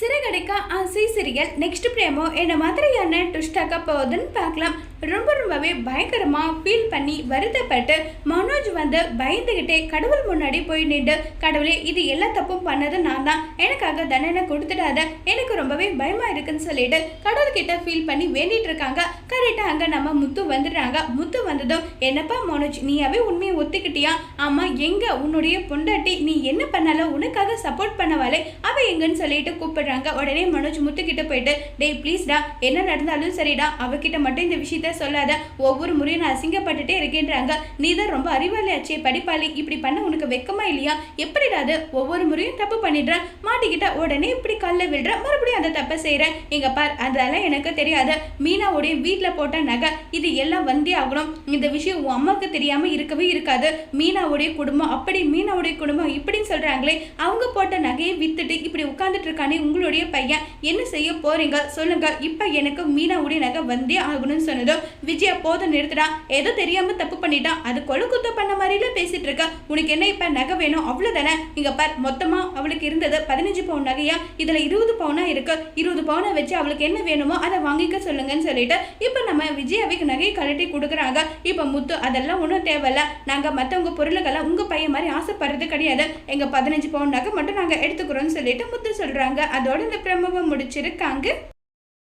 சிறகடைக்க ஆசை serial next பிரேமோ என்ன மாதிரியான ட்விஸ்டாக்க போகுதுன்னு பார்க்கலாம். ரொம்ப ரொம்பவே பயங்கரமாக ஃபீல் பண்ணி வருத்தப்பட்டு மனோஜ் வந்து பயந்துக்கிட்டே கடவுள் முன்னாடி போய் நின்று கடவுளே இது எல்லா தப்பும் பண்ணது நான் தான். எனக்காக தண்டனை கொடுத்துடாத. எனக்கு ரொம்பவே பயமாக இருக்குன்னு சொல்லிட்டு கடவுள்கிட்ட ஃபீல் பண்ணி வேண்டிட்டு இருக்காங்க. கரெக்டாக அங்கே நம்ம முத்து வந்துடுறாங்க. முத்து வந்ததும் என்னப்பா மனோஜ் நீயாவே உண்மையை ஒத்துக்கிட்டியா? ஆமாம் எங்கே உன்னுடைய பொண்டாட்டி? நீ என்ன பண்ணாலும் உனக்காக சப்போர்ட் பண்ணவாலே அவ சொல்லிட்டு கூப்பிடுறாங்க. உடனே மனோஜ் முத்து கிட்ட போயிட்டு டேய் ப்ளீஸ்டா என்ன நடந்தாலும் சரிடா. அவகிட்ட மட்டும் இந்த விஷயத்த சொல்லாத. ஒவ்வொரு முறையும் நான் அசிங்கப்பட்டுட்டே இருக்கேன்றாங்க. நீ தான் ரொம்ப அறிவாளி ஆச்சே படிப்பாளி. இப்படி பண்ண உனக்கு வெக்கமா இல்லையா? எப்படிடா அது? ஒவ்வொரு முறையும் தப்பு பண்ணிடுற. மாட்டிக்கிட்ட உடனே இப்படி கல்ல விடுற மறுபடியும் அந்த தப்பை செய்யற இங்க பார் அதெல்லாம் எனக்கு தெரியாது. மீனாவுடைய வீட்டில் போட்ட நகை. இது எல்லாம் வந்தே ஆகணும். இந்த விஷயம் உன் அம்மாவுக்கு தெரியாம இருக்கவே இருக்காது. மீனாவுடைய குடும்பம் அப்படி மீனாவுடைய குடும்பம் இப்படின்னு சொல்றாங்களே அவங்க போட்ட நகையை வித்துட்டு இப்படி உட்காந்துட்டு இருக்கானே உங்களுடைய பையன். என்ன செய்ய போறீங்க? சொல்லுங்க இப்ப எனக்கு மீனாவுடைய நகை வந்தே ஆகணும்னு சொன்னதும் விஜயா போதும் நிறுத்துடா. ஏதோ தெரியாம தப்பு பண்ணிட்டான் அது கொலை குத்த பண்ண மாதிரில பேசிட்டு இருக்க உனக்கு என்ன இப்ப நகை வேணும்? அவ்வளவுதானே. இங்க பார் மொத்தமா அவளுக்கு இருந்தது பதினஞ்சு பவுன் நகையா? இதுல இருபது பவுனா இருக்கு? இருபது பவுனை வச்சு அவளுக்கு என்ன வேணுமோ அதை வாங்கிக்க சொல்லுங்கன்னு சொல்லிட்டு இப்ப நம்ம விஜயாவுக்கு நகையை கழட்டி கொடுக்குறாங்க. இப்ப முத்து அதெல்லாம் ஒன்றும் தேவையில்ல. நாங்க மத்தவங்க பொருளுக்கெல்லாம் உங்க பையன் மாதிரி ஆசைப்படுறது கிடையாது. எங்க பதினஞ்சு பவுன் நகை மட்டும் நாங்க எடுத்துக்கிறோம்னு சொல்லிட்டு முத்து சொல்றாங்க. அதோட இந்த பிரமவை முடிச்சிருக்காங்க.